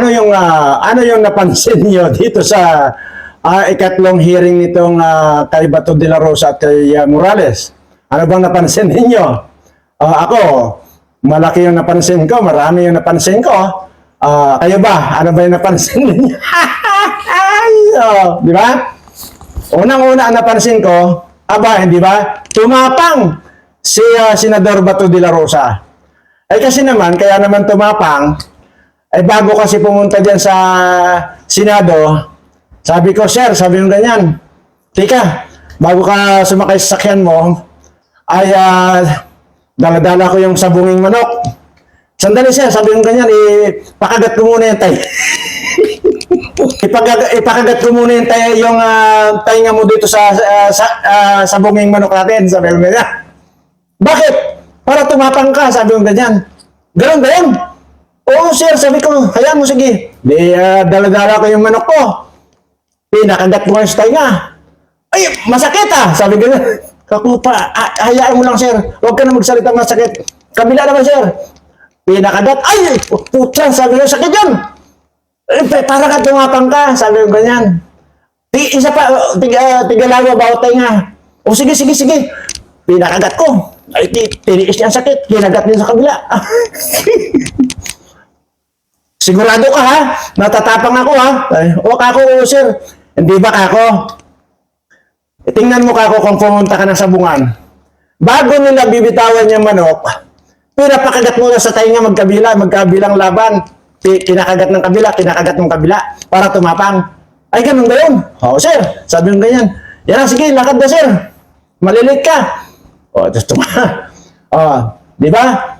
ano yung ah, ano yung napansin niyo dito sa ah, ikatlong hearing nitong ah, kay Bato de la Rosa at kay ah, Morales? Ano bang napansin ninyo? Ah, ako, malaki yung napansin ko, marami yung napansin ko. Ah, kayo ba? Ano ba yung napansin ninyo? Ay, oh, di ba? Unang-una ang napansin ko, aba, hindi ba? Tumapang si ah, Senador Bato de la Rosa. Ay kasi naman, kaya naman tumapang, ay bago kasi pumunta dyan sa Senado, sabi ko, Sir, sabi mo ganyan, Tika, bago ka sumakay sa sakyan mo, ay ah, daladala ko yung sabunging manok. Sandali sir, sabi mo ganyan, ipakagat ko muna yung tay. ipakagat, ipakagat ko muna yung tay, yung ah, tainga mo dito sa, ah, sa ah, sabunging manok natin, sabi mo ganyan. Bakit? Para tumapang ka, sabi mo ganyan. Ganun ba yun? Oo, sir, sabi ko, hayaan mo, sige. Di, ah, dala-dala ko yung manok ko. Pinakagat mo nga sa tainga. Ay, masakit ah! Sabi ko, kakupa, ah, hayaan mo lang, sir. Huwag ka na magsalita masakit. Kabila naman, sir. Pinakagat, ay, putya, sabi ko, sakit yan. Eh, para ka tumapang ka, sabi ko ganyan. Ti, isa pa, uh, tiga, tigalawa bawat tainga. O sige, sige, sige. Pinakagat ko. Ay, ti, tiniis niya ang sakit. Kinagat niya sa kabila. Sigurado ka ha? Natatapang ako ha? O kako, o, sir. Hindi ba kako? E, Tingnan mo kako kung pumunta ka ng sabungan. Bago nila bibitawan yung manok, pinapakagat mo na sa tainga magkabila, magkabilang laban. Kinakagat ng kabila, kinakagat ng kabila para tumapang. Ay, ganun ba yun? Oo, sir. Sabi mo ganyan. Yan, sige, lakad na, sir. Malilit ka. O, tapos tuma. O, di ba?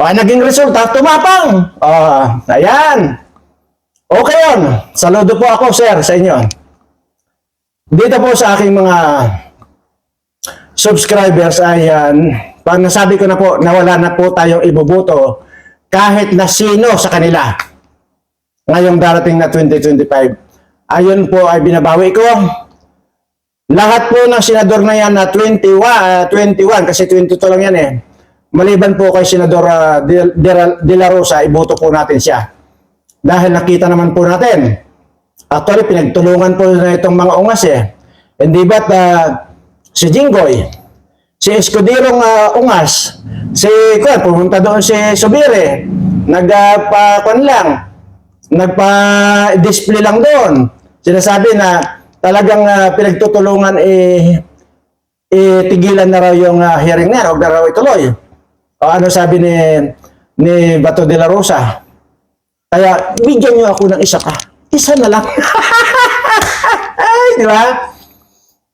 O, naging resulta, tumapang. O, ayan. Okay yun. Saludo po ako, sir, sa inyo. Dito po sa aking mga subscribers ay yan, pag nasabi ko na po na wala na po tayong ibubuto kahit na sino sa kanila ngayong darating na 2025. Ayun po ay binabawi ko. Lahat po ng senador na yan na 21, ah, 21 kasi 22 lang yan eh. Maliban po kay Senador ah, De, De, De La Rosa, iboto po natin siya. Dahil nakita naman po natin, actually pinagtulungan po na itong mga ungas eh. Hindi ba't ah, si Jinggoy, si Escudirong ah, Ungas, si Kwan, pumunta doon si Subire, nagpa kwan lang, nagpa-display lang doon. Sinasabi na talagang ah, pinagtutulungan eh, eh tigilan na raw yung ah, hearing na huwag na raw ituloy. O ano sabi ni ni Bato de la Rosa? Kaya bigyan niyo ako ng isa pa. Isa na lang. Di ba?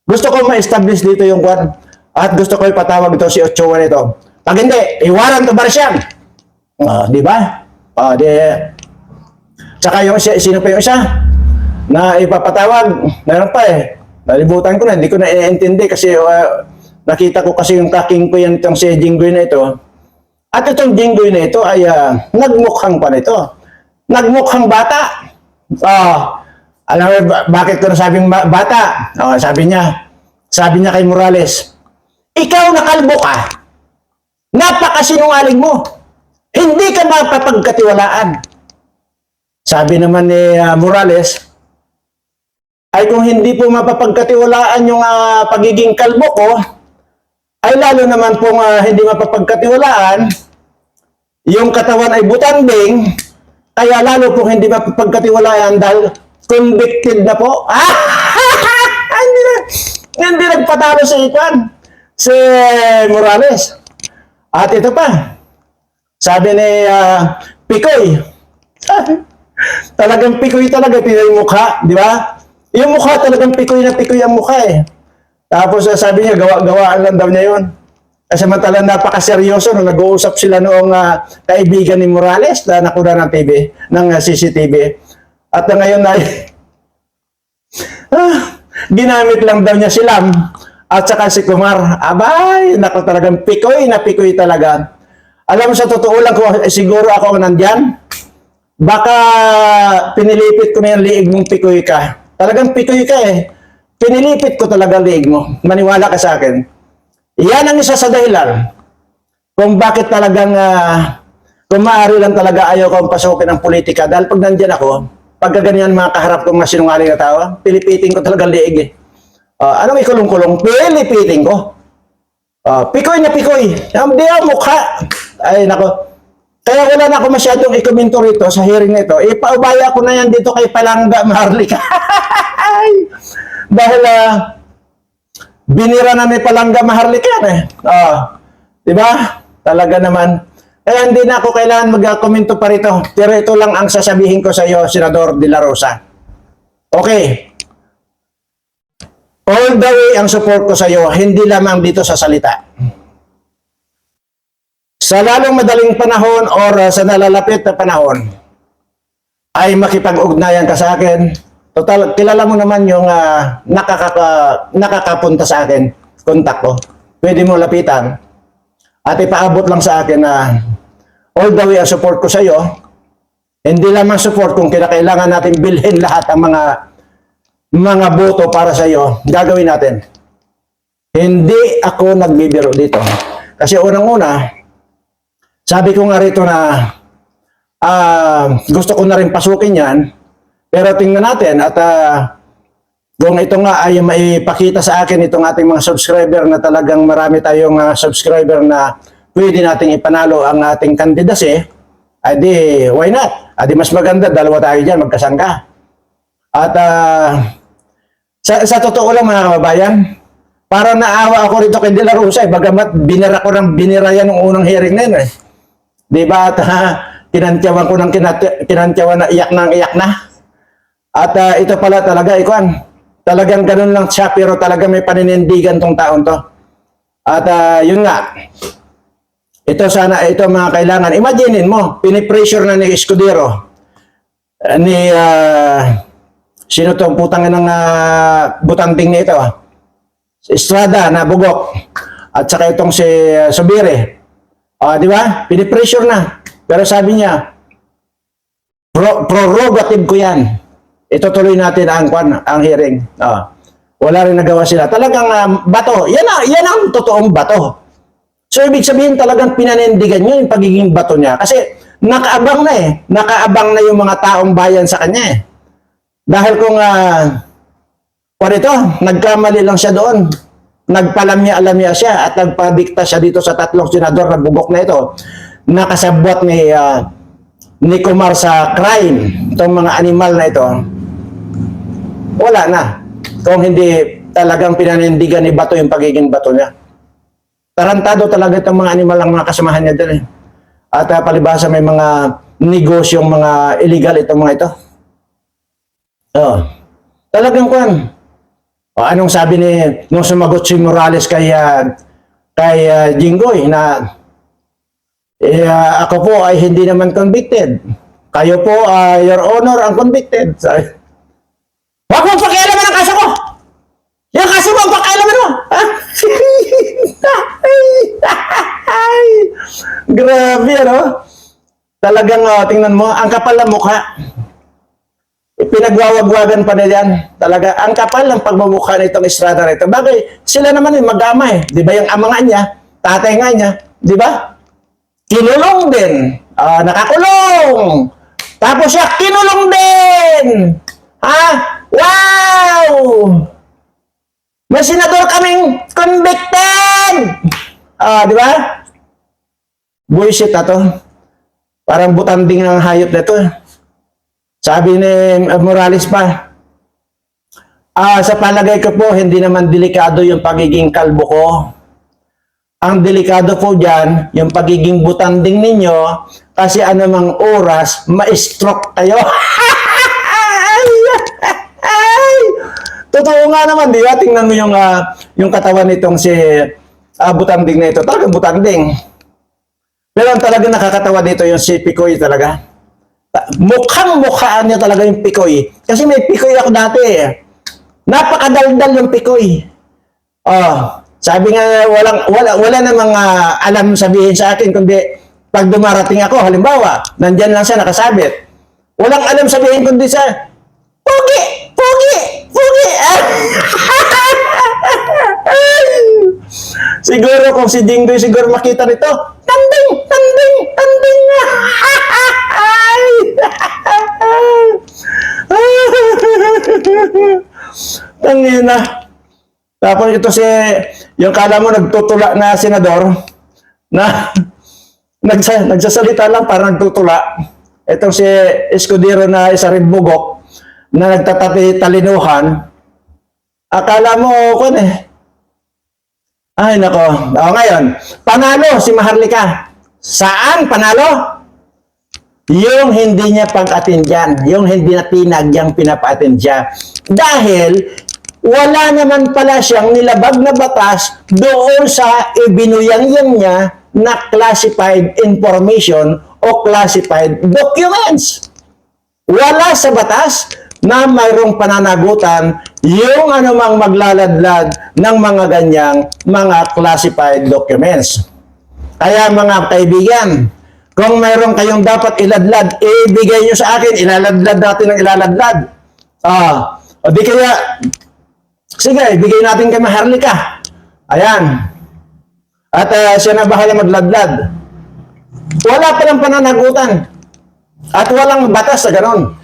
Gusto ko ma-establish dito yung kwan. At gusto ko ipatawag ito si Ochoa nito. Pag hindi, iwaran to Marcian. Ah, di ba? Ah, di. Tsaka yung sino pa yung isa? Na ipapatawag. Meron pa eh. Nalibutan ko na, hindi ko na iintindi kasi ah, nakita ko kasi yung kaking ko yan itong si Jinggoy na ito. At itong Jinggoy na ito ay ah, nagmukhang pa nito. Nagmukhang bata. Ah, alam mo ba- bakit ko nasabing ba- bata? Oh, sabi niya, sabi niya kay Morales, ikaw nakalbo ka. Napakasinungaling mo. Hindi ka mapapagkatiwalaan. Sabi naman ni ah, Morales, ay kung hindi po mapapagkatiwalaan yung ah, pagiging kalbo ko, ay lalo naman pong ah, hindi mapapagkatiwalaan, yung katawan ay butanding, kaya lalo pong hindi mapapagkatiwalaan dahil convicted na po. Ah! hindi na, hindi nagpatalo sa ikwan. Si Morales. At ito pa, sabi ni ah, Picoy, talagang Picoy talaga, yung mukha, di ba? Yung mukha talagang Picoy na Picoy ang mukha eh. Tapos ah, sabi niya, gawa-gawaan lang daw niya yun. Samantala napakaseryoso nung nag-uusap sila noong ah, kaibigan ni Morales na nakuna ng TV, ng ah, CCTV. At ah, ngayon ay ah, ginamit lang daw niya si Lam at saka si Kumar. Abay, naku talagang pikoy na pikoy talaga. Alam mo sa totoo lang kung eh, siguro ako nandyan, baka pinilipit ko na yung liig mong pikoy ka. Talagang pikoy ka eh. Pinilipit ko talaga liig mo. Maniwala ka sa akin. Yan ang isa sa dahilan kung bakit talagang ah, kung maaari lang talaga ayaw kong pasukin ng politika dahil pag nandyan ako, pagka ganyan mga kaharap kong mga sinungaling na tao, pilipitin ko talaga liig eh. Ah, ano may kulong-kulong? Pilipitin ko. Ah, pikoy na pikoy. Hindi ako mukha. Ay, nako. Kaya wala na ako masyadong ikomento rito sa hearing na ito. Ipaubaya ko na yan dito kay Palangga Maharlika. Dahil ah, binira na ni Palangga Maharlika yan eh. Ah, di ba? Talaga naman. Kaya hindi na ako kailangan mag-komento pa rito. Pero ito lang ang sasabihin ko sa iyo, Senador De La Rosa. Okay. All the way ang support ko sa iyo, hindi lamang dito sa salita. Sa lalong madaling panahon or sa nalalapit na panahon, ay makipag-ugnayan ka sa akin. Total, kilala mo naman yung uh, nakakaka, nakakapunta sa akin, kontak ko. Pwede mo lapitan. At ipaabot lang sa akin na all the way ang support ko sa iyo. Hindi lamang support kung kinakailangan natin bilhin lahat ang mga mga boto para sa iyo, gagawin natin. Hindi ako nagbibiro dito. Kasi unang-una, sabi ko nga rito na ah, gusto ko na rin pasukin yan. Pero tingnan natin at ah, kung ito nga ay maipakita sa akin itong ating mga subscriber na talagang marami tayong ah, subscriber na pwede nating ipanalo ang ating candidacy, ay di, why not? Adi mas maganda, dalawa tayo dyan, magkasangka. At ah, sa, sa totoo lang mga kababayan, para naawa ako rito kay De La Rosa eh, bagamat binira ko ng binira yan ng unang hearing na yun eh. Di ba? At uh, kinantyawan ko ng kinantyawan na iyak na iyak na. At ah, ito pala talaga, ikuan, talagang ganun lang siya pero talaga may paninindigan tong taon to. At ah, yun nga, ito sana, ito mga kailangan. Imaginein mo, pinipressure na ni Escudero, eh, ni, ah, sino to, putang ng uh, butanding na ito. Si Estrada na bugok, at saka itong si uh, Subire. Ah, di ba? Pinipressure na. Pero sabi niya, pro, prerogative ko yan. Itutuloy natin ang, kwan, ang hearing. Ah. Wala rin nagawa sila. Talagang ah, bato. Yan, ang, yan ang totoong bato. So, ibig sabihin talagang pinanindigan niya yung pagiging bato niya. Kasi nakaabang na eh. Nakaabang na yung mga taong bayan sa kanya eh. Dahil kung, kung ito, nagkamali lang siya doon. Nagpalamya-alamya siya at nagpadikta siya dito sa tatlong senador na bubok na ito. Nakasabot ni, ah, ni Kumar sa crime. Itong mga animal na ito. Wala na. Kung hindi talagang pinanindigan ni Bato yung pagiging bato niya. Tarantado talaga itong mga animal ang mga kasamahan niya dyan eh. At uh, palibasa may mga negosyong mga illegal itong mga ito. Oh. Talagang kwan. O anong sabi ni nung sumagot si Morales kay ah, kay ah, Jinggoy na eh, ako po ay hindi naman convicted. Kayo po, ah, Your Honor, ang convicted. Sabi, Huwag mong pakialaman ang kaso ko! Yung kaso mo, ang pakialaman mo! Grabe, ano? Talagang, oh, tingnan mo, ang kapal ng mukha. Pinagwawagwagan pa nila yan. Talaga, ang kapal ng pagmamukha nitong Estrada na ito. Bagay, sila naman yung mag-ama eh. Di ba yung ama nga niya, tatay nga niya, di ba? Kinulong din. Ah, nakakulong. Tapos siya, kinulong din. Ha? Wow! May senador kaming convicted! Ah, di ba? Bullshit na to. Parang butanding ng hayop na to. Sabi ni uh, Morales pa, ah, sa palagay ko po, hindi naman delikado yung pagiging kalbo ko. Ang delikado po dyan, yung pagiging butanding ninyo, kasi anumang oras, ma-stroke kayo. Ay! Totoo nga naman, di ba? Tingnan mo yung, ah, yung katawan nitong si ah, butanding na ito. Talagang butanding. Pero ang talagang nakakatawa dito yung si Picoy talaga. Ta- Mukhang mukhaan niya talaga yung Picoy. Kasi may Picoy ako dati. Napakadaldal yung Picoy. Oh, sabi nga walang wala wala namang ah, alam sabihin sa akin kundi pag dumarating ako halimbawa, nandiyan lang siya nakasabit. Walang alam sabihin kundi sa! Pogi! Siguro kung si Dinggoy siguro makita nito, tanding! Tanding! Tanding! Tangina. Tapos ito si, yung kala mo nagtutula na senador, na nagsa, nagsasalita lang para nagtutula. Itong si Escudero na isa rin bugok, na nagtatapi talinuhan. Akala mo, kun eh. Ay, nako. O ngayon, panalo si Maharlika. Saan panalo? Yung hindi niya pag-attendyan, yung hindi na pinagyang pinapa-attendya. Dahil wala naman pala siyang nilabag na batas doon sa ibinuyang niya na classified information o classified documents. Wala sa batas na mayroong pananagutan yung anumang maglaladlad ng mga ganyang mga classified documents. Kaya mga kaibigan, kung mayroon kayong dapat iladlad, ibigay nyo sa akin, ilaladlad natin ang ilaladlad. Ah, o di kaya, sige, ibigay natin kay Maharlika. Ayan. At ah, siya na bahala magladlad. Wala pa lang pananagutan. At walang batas sa ganon.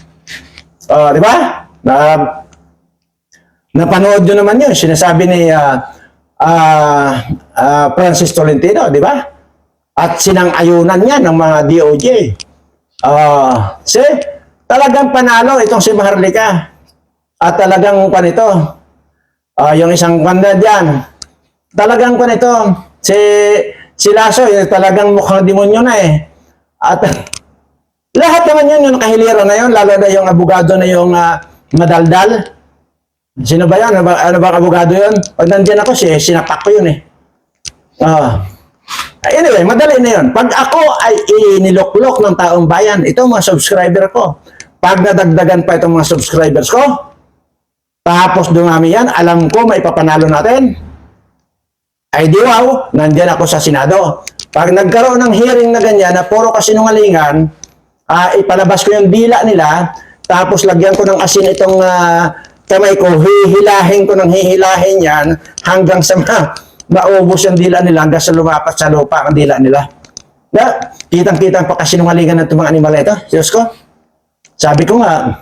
Ah, di ba? Na, napanood nyo naman yun. Sinasabi ni ah, ah, ah, Francis Tolentino, di ba? At sinang-ayunan niya ng mga DOJ. Ah, see, talagang panalo itong si Maharlika. At talagang panito, ah, yung isang kanda diyan, talagang panito, si, si Lasso, eh, talagang mukhang demonyo na eh. At lahat naman yun, yung kahilira na yun, lalo na yung abogado na yung ah, madaldal. Sino ba yan? Ano ba, ano ba abogado yun? Pag nandiyan ako, si, sinapak ko yun eh. Ah. Anyway, madali na yun. Pag ako ay iniloklok ng taong bayan, ito mga subscriber ko. Pag nadagdagan pa itong mga subscribers ko, tapos dumami yan, alam ko may papanalo natin. Ay di wow, nandyan ako sa Senado. Pag nagkaroon ng hearing na ganyan na puro kasinungalingan, ah, ipalabas ko yung dila nila, tapos lagyan ko ng asin itong ah, kamay ko, hihilahin ko ng hihilahin yan hanggang sa ma maubos yung dila nila hanggang sa lumapat sa lupa ang dila nila. Na, kitang-kitang pa kasinungalingan ng mga animal ito. Diyos ko, sabi ko nga,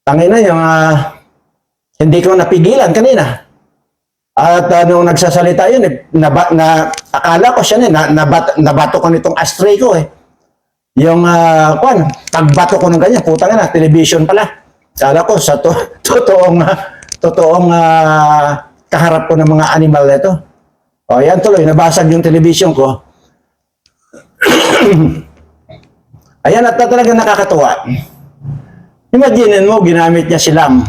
tangin na yung ah, hindi ko napigilan kanina. At uh, nung nagsasalita yun, eh, na, akala ko siya na, nabat, nabato ko nitong astray ko eh. Yung, uh, kwan, pagbato ko ng ganyan, putang na, television pala. Akala ko, sa to, totoong, ah, totoong ah, kaharap ko ng mga animal na ito. O, yan tuloy, nabasag yung television ko. Ayan, at talaga nakakatuwa. Imagine mo, ginamit niya si Lam.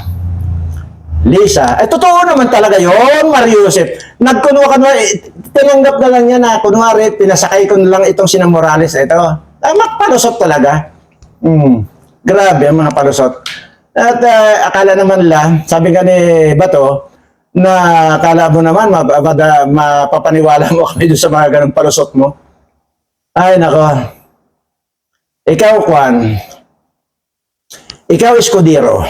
Lisa. Eh, totoo naman talaga yon Mario Joseph. Nagkunwa ka na, tinanggap na lang niya na, kunwari, pinasakay ko na lang itong sina Morales. Ito, tama, palusot talaga. Hmm. Grabe ang mga palusot. At ah, akala naman nila, sabi nga ni Bato, na akala mo naman, mapapada, mapapaniwala mo kami doon sa mga ganong palusot mo. Ay, nako. Ikaw, Kwan. Ikaw, Escudero.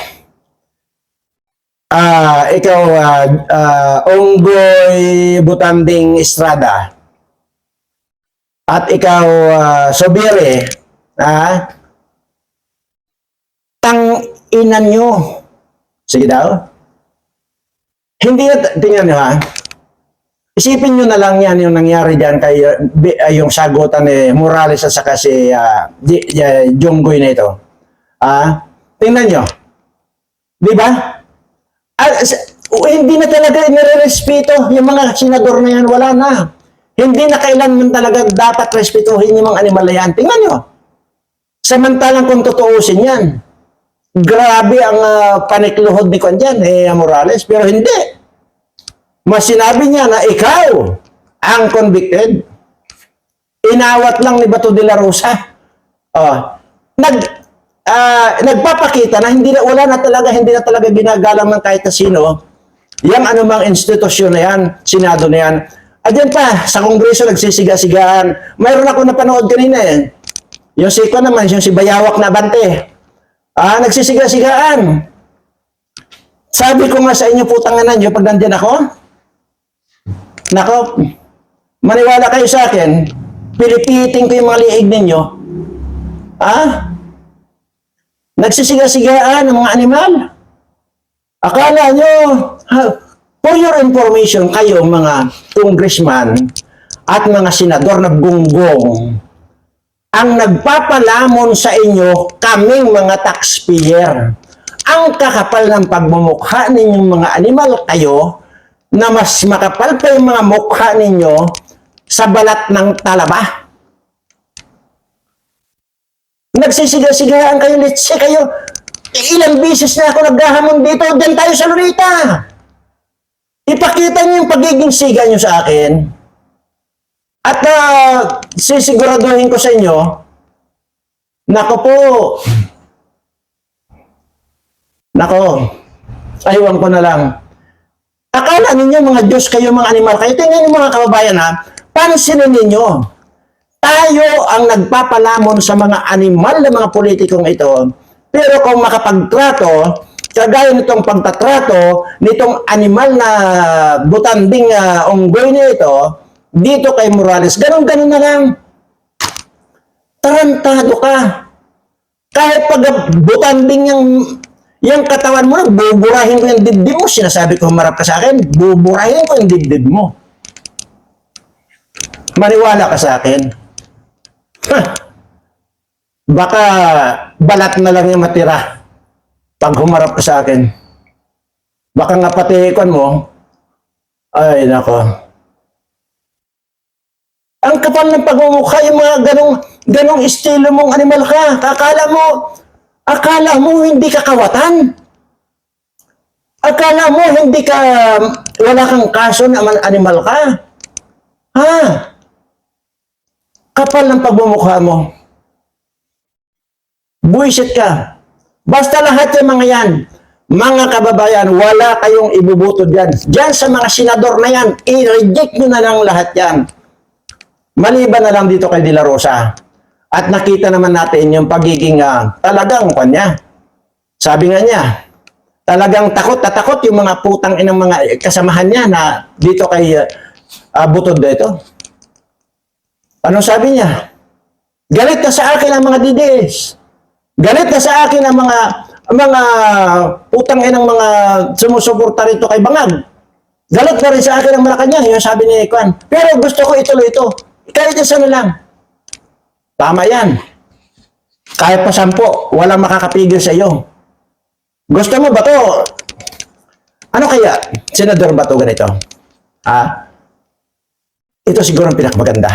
Ah, ikaw ah ah, Onggoy Butanding Estrada. At ikaw ah, Sobire, ah tang inan nyo. Sige daw. Hindi na, tingnan nyo ha. Isipin nyo na lang yan yung nangyari dyan kay uh, ah, yung sagutan ni Morales at saka si uh, Jonggoy na ito. Ah, tingnan nyo. Di ba? Ah, hindi na talaga nire-respeto yung mga senador na yan, wala na. Hindi na kailanman talaga dapat respetuhin yung mga animal na yan. Tingnan nyo. Samantalang kung tutuusin yan, grabe ang ah, panikluhod ni Kwan dyan, eh, Morales, pero hindi. Mas sinabi niya na ikaw ang convicted. Inawat lang ni Bato de la Rosa. Oh, nag ah, nagpapakita na hindi na wala na talaga hindi na talaga ginagalang ng kahit na sino yung anumang institusyon na yan, senado na yan. Adyan pa, sa kongreso nagsisiga-sigaan. Mayroon ako napanood kanina eh. Yung si ko naman, yung si Bayawak na Bante. Ah, nagsisiga-sigaan. Sabi ko nga sa inyo putanganan nyo pag nandyan ako, Nako, maniwala kayo sa akin, pilipitin ko yung mga liig ninyo Ha? Nagsisiga-sigaan ng mga animal. Akala nyo, ha, for your information, kayo mga congressman at mga senador na bunggong, ang nagpapalamon sa inyo, kaming mga taxpayer. Ang kakapal ng pagmumukha ninyong mga animal kayo, na mas makapal pa yung mga mukha ninyo sa balat ng talaba. Nagsisiga-sigaan kayo, say kayo, ilang bisis na ako naghahamon dito, dyan tayo sa Lurita. Ipakita niyo yung pagiging siga niyo sa akin. At uh, sisiguraduhin ko sa inyo, nako po, nako, aywan ko na lang. Akala ninyo mga Diyos kayo, mga animal kayo. Tingnan niyo mga kababayan ha, pansinin ninyo. Tayo ang nagpapalamon sa mga animal na mga politikong ito. Pero kung makapagtrato, kagaya nitong pagtatrato, nitong animal na butanding uh, unggoy na ito, dito kay Morales, ganun-ganun na lang. Tarantado ka. Kahit pag butanding yung yung katawan mo, buburahin ko yung dibdib mo. Sinasabi ko, humarap ka sa akin, buburahin ko yung dibdib mo. Maniwala ka sa akin. Ha! Baka balat na lang yung matira pag humarap ka sa akin. Baka nga pati ikon mo, ay nako. Ang kapal ng pagmumukha, yung mga ganong, ganong estilo mong animal ka. Kakala mo, Akala mo hindi ka kawatan. Akala mo hindi ka wala kang kaso na animal ka. Ha? Kapal ng pagmumukha mo. Buisit ka. Basta lahat yung mga yan, mga kababayan, wala kayong ibubuto dyan. Dyan sa mga senador na yan, i-reject nyo na lang lahat yan. Maliban na lang dito kay De Rosa. At nakita naman natin yung pagiging ah, talagang kanya. Sabi nga niya, talagang takot na takot yung mga putang inang mga kasamahan niya na dito kay uh, Butod dito. Ano sabi niya? Galit na sa akin ang mga DDS. Galit na sa akin ang mga mga putang inang mga sumusuporta rito kay Bangag. Galit na rin sa akin ang Malacanang, yung sabi ni Kwan. Pero gusto ko ituloy ito. Kahit isa na lang. Tama yan. Kahit pa sampo, walang makakapigil sa iyo. Gusto mo ba to? Ano kaya? Senador ba to ganito? Ah, ito siguro ang pinakamaganda.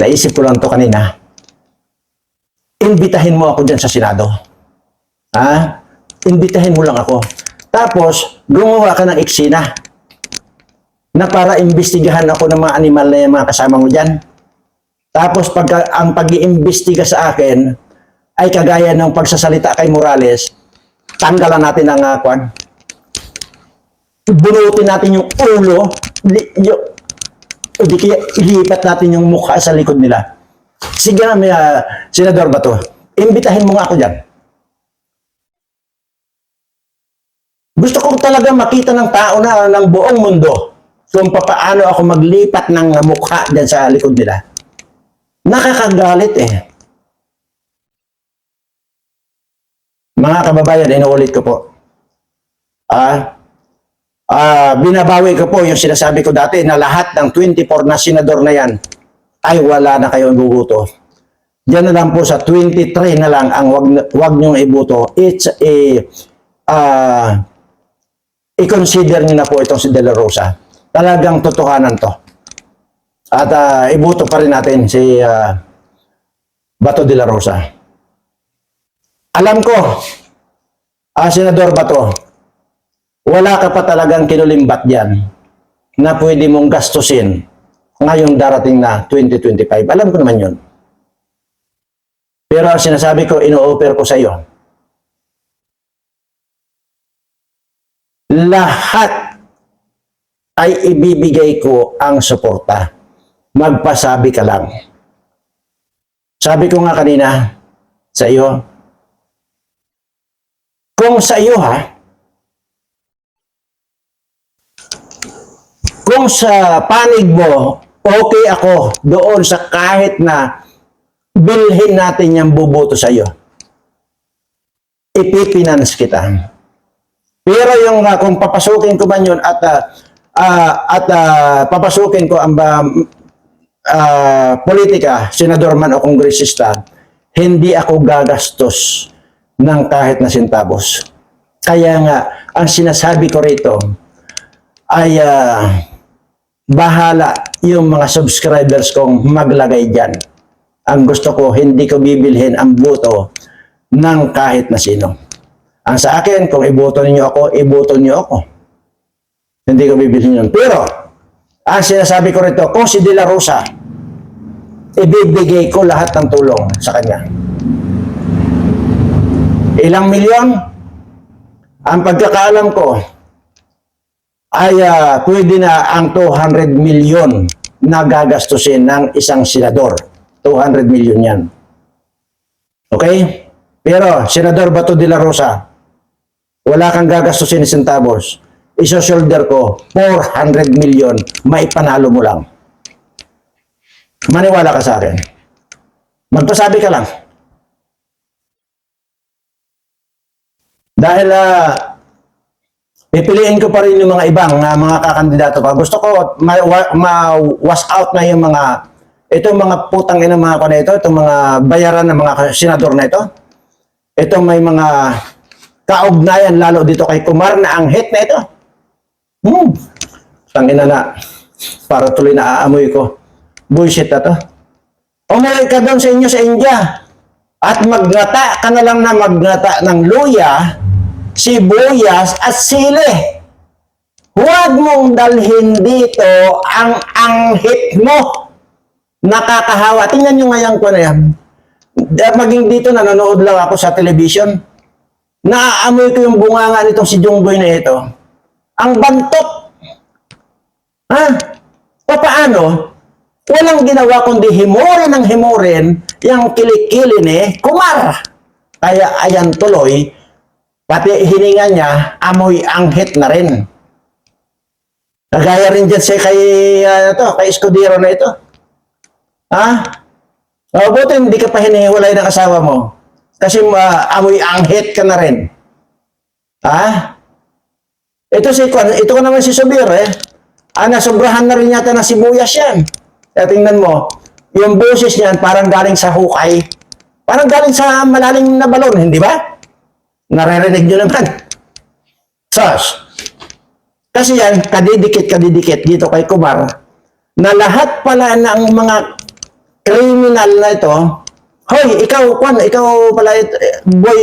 Naisip ko lang to kanina. Imbitahin mo ako dyan sa Senado. Ha? Imbitahin mo lang ako. Tapos, gumawa ka ng eksena na para imbestigahan ako ng mga animal na yung mga kasama mo dyan. Tapos pag ang pag-iimbestiga sa akin ay kagaya ng pagsasalita kay Morales, tanggalan natin ang uh, kwan. Natin yung ulo, yung, o di kaya ilipat natin yung mukha sa likod nila. Sige na, may, uh, Senador Bato, imbitahin mo nga ako dyan. Gusto ko talaga makita ng tao na ng buong mundo kung paano ako maglipat ng mukha dyan sa likod nila. Nakakagalit eh. Mga kababayan, inuulit ko po. Ah, ah, binabawi ko po yung sinasabi ko dati na lahat ng 24 na senador na yan ay wala na kayong bubuto. Diyan na lang po sa 23 na lang ang wag, wag niyong ibuto. It's a ah, i-consider niyo na po itong si De La Rosa. Talagang totohanan to. At uh, ibuto pa rin natin si uh, Bato de la Rosa. Alam ko, ah, Senador Bato, wala ka pa talagang kinulimbat dyan na pwede mong gastusin ngayong darating na 2025. Alam ko naman yun. Pero ang sinasabi ko, ino-offer ko sa iyo, lahat ay ibibigay ko ang suporta magpasabi ka lang. Sabi ko nga kanina sa iyo, kung sa iyo ha, kung sa panig mo, okay ako doon sa kahit na bilhin natin yung buboto sa iyo. Ipipinance kita. Pero yung uh, kung papasukin ko man yun at uh, uh, at uh, papasukin ko ang uh, politika, senador man o kongresista, hindi ako gagastos ng kahit na centavos. Kaya nga, ang sinasabi ko rito ay uh, bahala yung mga subscribers kong maglagay dyan. Ang gusto ko, hindi ko bibilhin ang boto ng kahit na sino. Ang sa akin, kung iboto ninyo ako, iboto niyo ako. Hindi ko bibilhin yun. Pero, ang sinasabi ko rito, kung si De La Rosa, ibibigay ko lahat ng tulong sa kanya. Ilang milyon? Ang pagkakaalam ko, ay ah, pwede na ang 200 milyon na gagastusin ng isang senador. 200 milyon yan. Okay? Pero, Senador Bato de la Rosa, wala kang gagastusin ni centavos. Iso-shoulder ko, 400 milyon, maipanalo mo lang. Maniwala ka sa akin. Magpasabi ka lang. Dahil ah, pipiliin ko pa rin yung mga ibang ah, mga kakandidato pa. Gusto ko ma- ma-wash out na yung mga itong mga putang ina mga ko na ito, itong mga bayaran ng mga senador na ito. Itong may mga kaugnayan lalo dito kay Kumar na ang hit na ito. Hmm. Tangina na. Para tuloy na aamoy ko. Bullshit na to. Umuwi ka doon sa inyo sa India. At magnata ka na lang na magnata ng luya, sibuyas at sili. Huwag mong dalhin dito ang anghit mo. Nakakahawa. Tingnan nyo ngayon ko na yan. Maging dito nanonood lang ako sa television. Naaamoy ko yung bunganga nitong si Jungboy na ito. Ang bantok. Ha? O paano? Walang ginawa kundi himurin ng himurin yung kilikili ni Kumar. Kaya ayan tuloy, pati hininga niya, amoy anghit na rin. Nagaya rin dyan siya kay, ano to, kay Escudero na ito. Ha? O, buti hindi ka pa hinihiwalay ng asawa mo. Kasi uh, amoy anghit ka na rin. Ha? Ito si Kwan, ito ko naman si Subir eh. Ah, nasobrahan na rin yata ng sibuyas yan. Kaya tingnan mo, yung boses niyan parang galing sa hukay. Parang galing sa malalim na balon, hindi ba? Naririnig nyo naman. Sos. Kasi yan, kadidikit, kadidikit dito kay Kumar, na lahat pala ng mga criminal na ito, Hoy, ikaw, Kwan, ikaw pala, eh, boy,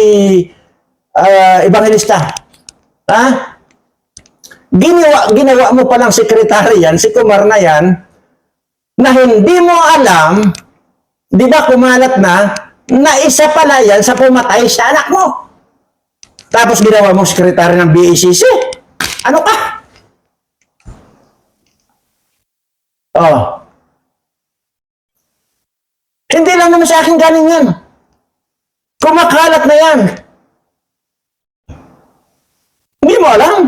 ah, evangelista. Ha? Ginawa, ginawa mo palang sekretary yan, si Kumar na yan, na hindi mo alam, di ba kumalat na, na isa pala yan sa pumatay sa anak mo. Tapos ginawa mo sekretary ng BACC. Ano ka? Oh. Hindi lang naman sa akin galing yan. Kumakalat na yan. Hindi mo alam.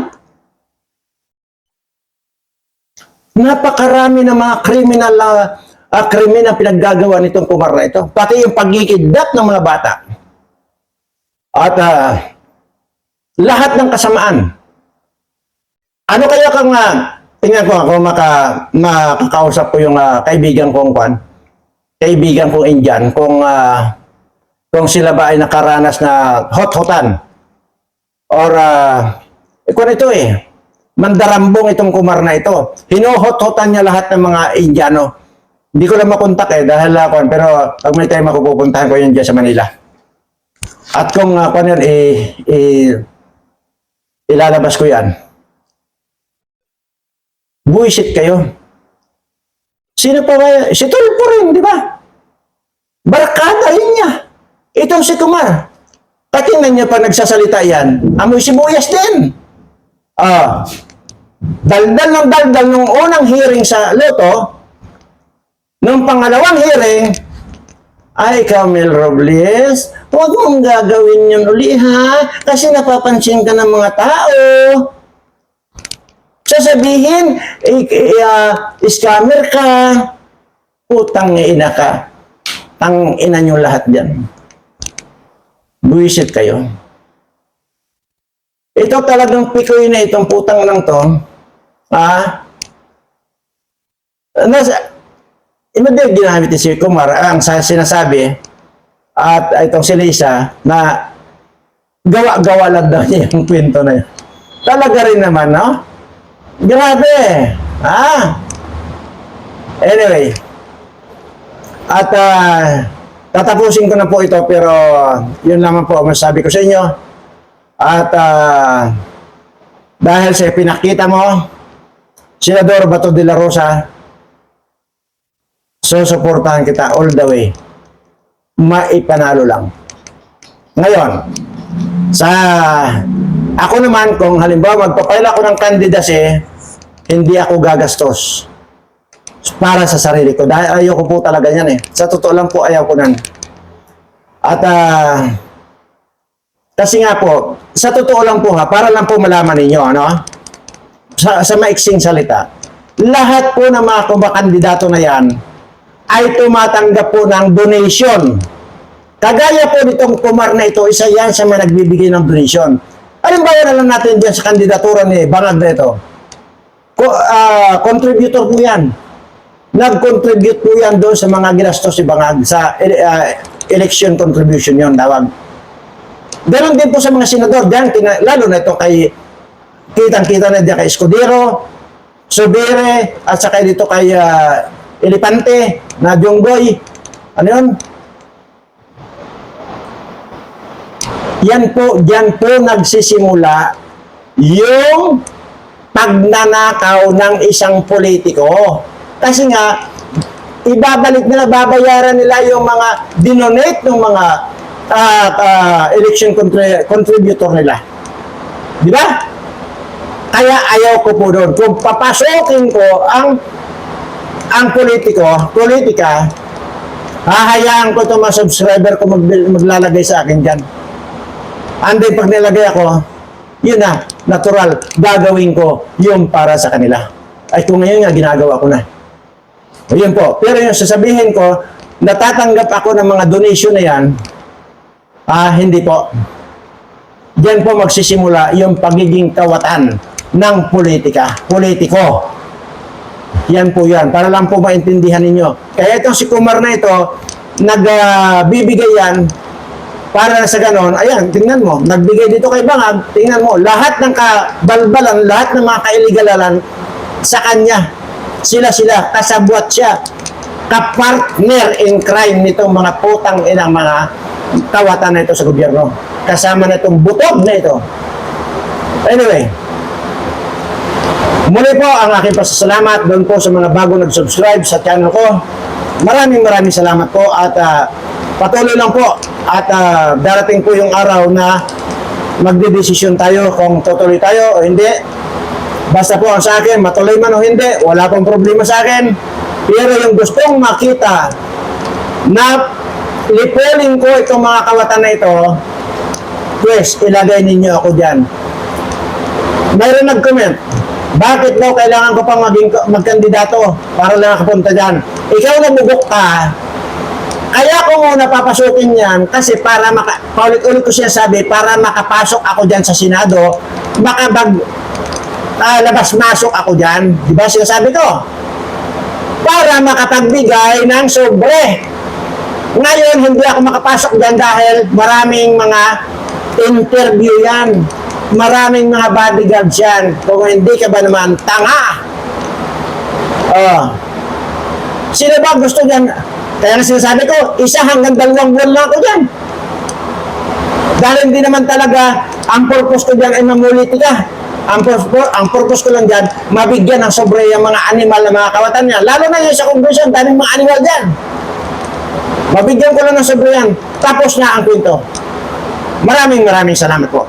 Napakarami ng mga kriminal na uh, krimen ang pinaggagawa nitong kumar na ito. Pati yung pagkikidnap ng mga bata. At ah, lahat ng kasamaan. Ano kaya kang uh, tingnan ko ako maka, makakausap ko yung ah, kaibigan kong kwan, kaibigan kong Indian, kung ah, kung sila ba ay nakaranas na hot-hotan or uh, eh, kung ito eh, mandarambong itong kumar na ito. Hinuhot-hotan niya lahat ng mga Indiano. Hindi ko lang makontak eh dahil ako, pero pag may time ako ko yun dyan sa Manila. At kung uh, kung yun, eh, eh, ilalabas ko yan. Buisit kayo. Sino pa ba? Si Tulpo rin, di ba? Barkada rin niya. Itong si Kumar. Patingnan niya pa nagsasalita yan. Amoy sibuyas din. Ah, daldal ng daldal nung unang hearing sa Loto, nung pangalawang hearing, ay, Camel Robles, huwag mong gagawin yun uli ha, kasi napapansin ka ng mga tao. Sasabihin, eh, ah, scammer ka, putang ina ka. Tang ina nyo lahat dyan. Buwisit kayo. Ito talagang pikoy na itong putang lang to. Ah, nasa, din ginamit ni si Kumar ang sa sinasabi at itong si Lisa na gawa-gawa lang daw niya yung kwento na yun. Talaga rin naman, no? Grabe! Ah! Anyway, at ah, tatapusin ko na po ito pero yun naman po ang masabi ko sa inyo. At ah, dahil sa pinakita mo, Senador Bato de la Rosa, susuportahan kita all the way. Maipanalo lang. Ngayon, sa ako naman kung halimbawa magpapail ako ng candidacy, hindi ako gagastos para sa sarili ko. Dahil ayoko po talaga yan eh. Sa totoo lang po ayaw ko nan. At ah, kasi nga po, sa totoo lang po ha, para lang po malaman ninyo, ano? Sa, sa maiksing salita, lahat po ng mga kumakandidato na yan ay tumatanggap po ng donation. Kagaya po nitong kumar na ito, isa yan sa mga nagbibigay ng donation. Halimbawa na lang natin dyan sa kandidatura ni Bangag na ito. Ko, ah, contributor po yan. Nag-contribute po yan doon sa mga ginastos si Bangag sa ah, election contribution yon tawag. Ganon din po sa mga senador tina- lalo na ito kay kitang-kita na diyan kay Escudero, Subire, at saka dito kay ah, Elipante, na Jongboy. Ano yun? Yan po, diyan po nagsisimula yung pagnanakaw ng isang politiko. Kasi nga, ibabalik nila, babayaran nila yung mga dinonate ng mga ah, ah, election contri- contributor nila. Di ba? Kaya ayaw ko po doon. Kung papasokin ko ang ang politiko, politika, hahayaan ko itong mga subscriber ko mag, maglalagay sa akin dyan. And then pag nilagay ako, yun na, natural, gagawin ko yung para sa kanila. Ay kung ngayon nga, ginagawa ko na. Yun po. Pero yung sasabihin ko, natatanggap ako ng mga donation na yan, ah, hindi po. Diyan po magsisimula yung pagiging kawatan ng politika, politiko. Yan po yan. Para lang po maintindihan ninyo. Kaya itong si Kumar na ito, nagbibigay yan para sa ganon, ayan, tingnan mo, nagbigay dito kay Bangag, tingnan mo, lahat ng kabalbalan, lahat ng mga kailigalalan sa kanya. Sila-sila, kasabwat siya. Kapartner in crime nitong mga putang inang mga kawatan na ito sa gobyerno. Kasama na itong butog na ito. Anyway, Muli po ang aking pasasalamat doon po sa mga bago nag-subscribe sa channel ko. Maraming maraming salamat po at ah, patuloy lang po at ah, darating po yung araw na magdedesisyon tayo kung tutuloy tayo o hindi. Basta po ang sa akin, matuloy man o hindi, wala pong problema sa akin. Pero yung gustong makita na lipolin ko itong mga kawatan na ito, yes, ilagay ninyo ako dyan. Mayroon nag-comment, bakit daw kailangan ko pang maging magkandidato para lang nakapunta dyan? Ikaw namugok ka, kaya ko muna papasukin yan kasi para maka, paulit-ulit ko siya sabi, para makapasok ako dyan sa Senado, makabag, ah, labas-masok ako dyan. Di ba sinasabi ko? Para makapagbigay ng sobre. Ngayon, hindi ako makapasok dyan dahil maraming mga interview yan. Maraming mga bodyguards yan. Kung hindi ka ba naman, tanga! Oh. Sino ba gusto niyan? Kaya nga sinasabi ko, isa hanggang dalawang buwan lang ako dyan. Dahil hindi naman talaga ang purpose ko dyan ay mamuliti ka. Ang purpose, ang purpose ko lang dyan, mabigyan ng sobre yung mga animal na mga kawatan niya. Lalo na yun sa kongresyon, daming mga animal dyan. Mabigyan ko lang ng sobre yan. Tapos na ang kwento. Maraming maraming salamat po.